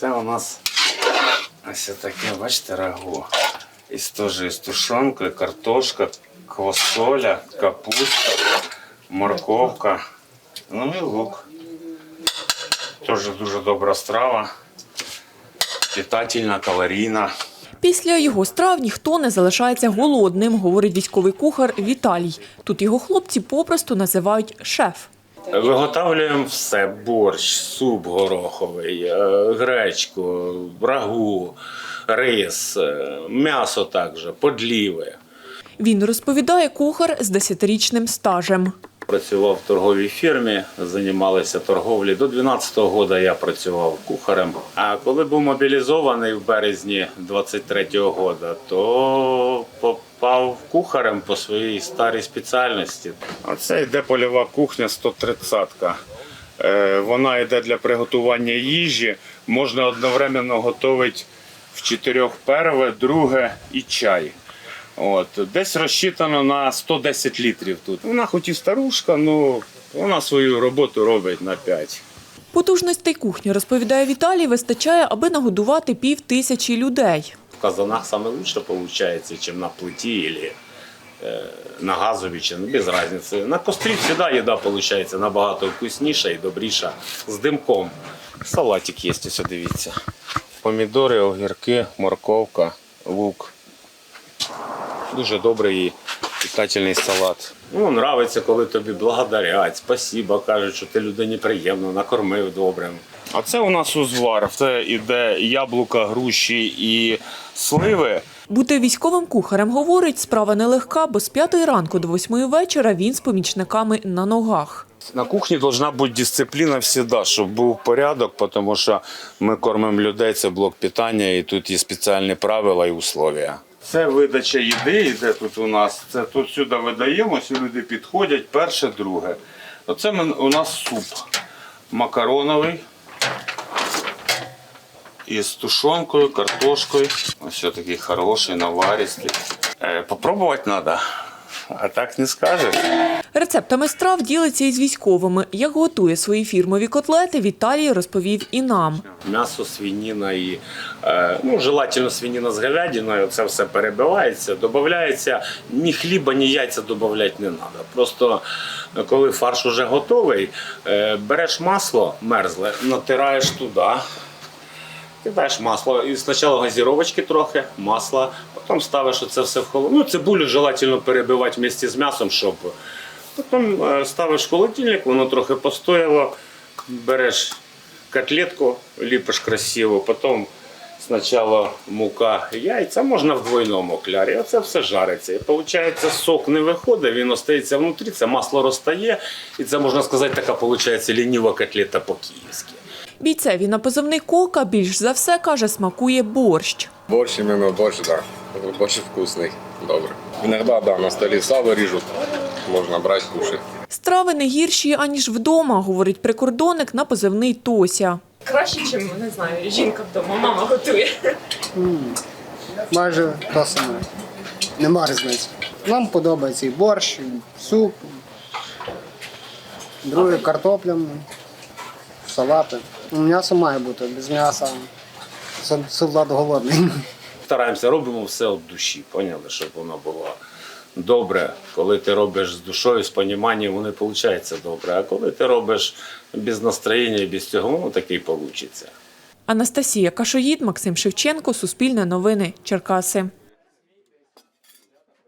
Це у нас ось таке, бачите, рагу. Із теж із тушонкою, картошка, квасоля, капуста, морковка, ну і лук. Теж дуже добра страва. Питательна, калорійна. Після його страв ніхто не залишається голодним, говорить військовий кухар Віталій. Тут його хлопці попросту називають шеф. Виготовлюємо все: борщ, суп гороховий, е, гречку, рагу, рис, е, м'ясо також, подліви. Він розповідає кухар з десятирічним стажем. Працював в торговій фірмі, займалися торговлею. До 12-го року я працював кухарем. А коли був мобілізований в березні 23-го року, то попав кухарем по своїй старій спеціальності. Оце йде польова кухня 130-ка. Е, Вона йде для приготування їжі. Можна одновременно готувати в чотирьох перве, друге і чай. От, десь розчитано на 110 літрів тут. Вона хоч і старушка, ну вона свою роботу робить на 5. Потужностей кухні, розповідає Віталій, вистачає, аби нагодувати пів тисячі людей. В казанах саме лучше виходить, ніж на плиті або е, на газові, чи ну, без різниці. На кострі завжди їда виходить набагато вкусніша і добріша з димком. Салатик є, ось дивіться. Помідори, огірки, морковка, лук. Дуже добрий і питательний салат. Ну, нравиться, коли тобі благодарять, спасіба, кажуть, що ти людині приємно, накормив добрим. А це у нас узвар. Це іде яблука, груші і сливи. Бути військовим кухарем, говорить, справа нелегка, бо з п'ятої ранку до восьмої вечора він з помічниками на ногах. На кухні повинна бути дисципліна завжди, щоб був порядок, тому що ми кормимо людей, це блок питання, і тут є спеціальні правила і условия. Це видача їди, йде тут у нас. Це тут сюди видаємо, сюди люди підходять, перше, друге. Оце у нас суп макароновий із тушонкою, картошкою. Ось такий хороший, наваристий. Е, попробувати треба, а так не скажеш. Рецептами страв ділиться із військовими. Як готує свої фірмові котлети, Віталій розповів і нам. М'ясо, свинина і е, ну, желательно свинина з говядиною, це все перебивається, додається ні хліба, ні яйця додавати не треба. Просто е, коли фарш вже готовий, е, береш масло мерзле, натираєш туди. Кидаєш масло і спочатку газіровочки трохи, масла, потім ставиш це все в холодильник. Ну, цибулю желательно перебивати вместе з м'ясом, щоб потім е, ставиш в холодильник, воно трохи постояло, береш котлетку, ліпиш красиво, потім спочатку мука, яйця, можна в двойному клярі. Оце все жариться. І виходить, сок не виходить, він остається внутрі, це масло розтає, і це можна сказати, така виходить лініва котлета по-київськи. Бійцеві на позивний кока більш за все каже, смакує борщ. Борщ именно борщ, да. Борщ вкусный, добрый. Иногда, да, на столе сало режут, можно брать, кушать. Страви не гірші, аніж вдома, говорить прикордонник на позивний Тося. Краще, ніж, не знаю, жінка вдома, мама готує. майже те саме. Нема різниці. Нам подобається і борщ, і суп, друге картопля, салати. Ну, М'ясо має бути, без м'яса сол- солдат голодний. Стараємося, робимо все від душі, поняли, щоб воно було добре. Коли ти робиш з душою, з поніманням, воно виходить добре. А коли ти робиш без настроєння і без цього, воно таке і вийде. Анастасія Кашоїд, Максим Шевченко, Суспільне новини, Черкаси.